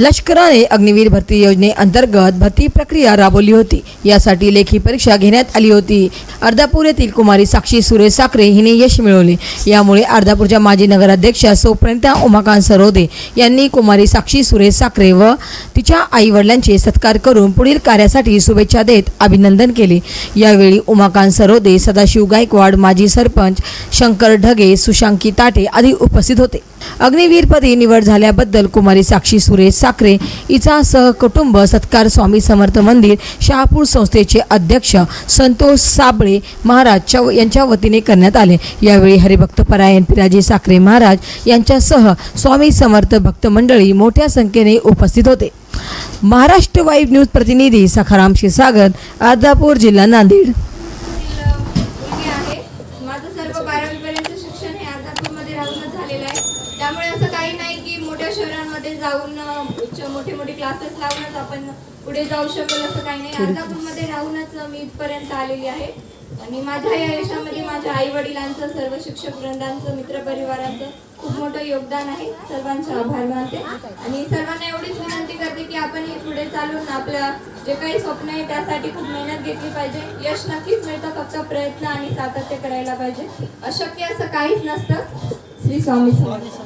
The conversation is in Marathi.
लष्कराने अग्निवीर भरती योजनेअंतर्गत भरती प्रक्रिया राबवली होती. यासाठी लेखी परीक्षा घेण्यात आली होती. अर्धापूर येथील कुमारी साक्षी सुरेश साखरे हिने यश मिळवले. यामुळे अर्धापूरच्या माजी नगराध्यक्षा सोप्रणिता उमाकांत सरोदे यांनी कुमारी साक्षी सुरेश साखरे व तिच्या आई वडिलांचे सत्कार करून पुढील कार्यासाठी शुभेच्छा देत अभिनंदन केले. यावेळी उमाकांत सरोदे सदाशिव गायकवाड माजी सरपंच शंकर ढगे सुशांकी ताटे आदी उपस्थित होते. अग्निवीरपदी निवड झाल्याबद्दल कुमारी साक्षी सुरेश साखरे हिचा सहकुटुंब सत्कार स्वामी समर्थ मंदिर शहापूर संस्थेचे अध्यक्ष संतोष साबळे महाराज यांच्या वतीने करण्यात आले. यावेळी हरिभक्त परायण पिराजी साखरे महाराज यांच्यासह स्वामी समर्थ भक्त मंडळी मोठ्या संख्येने उपस्थित होते. महाराष्ट्र वाईफ न्यूज प्रतिनिधी सखाराम क्षीरसागर अर्धापूर जिल्हा नांदेड. माझं सर्व बारावीपर्यंत शिक्षण हे अर्धापूरमध्ये राहूनच झालेलं आहे. त्यामुळे असं काही नाही की मोठ्या शहरांमध्ये जाऊन मोठे मोठे क्लासेस लावूनच आपण पुढे जाऊ शकल असं काही नाही. अर्धापूरमध्ये राहूनच मी इथपर्यंत आलेली आहे. आणि माझ्या या यशामध्ये माझ्या आई वडिलांचं सर्व शिक्षक वृंदांचं मित्रपरिवाराचं खूप मोठं योगदान आहे. सर्वांचे आभार मानते. आणि सर्वांना एवढीच विनंती करते की आपण हे पुढे चालून आपल्या जे काही स्वप्न आहे त्यासाठी खूप मेहनत घेतली पाहिजे. यश नक्कीच मिळतं फक्त प्रयत्न आणि सातत्य करायला पाहिजे. अशक्य असं काहीच नसतं. श्री स्वामी समर्थ.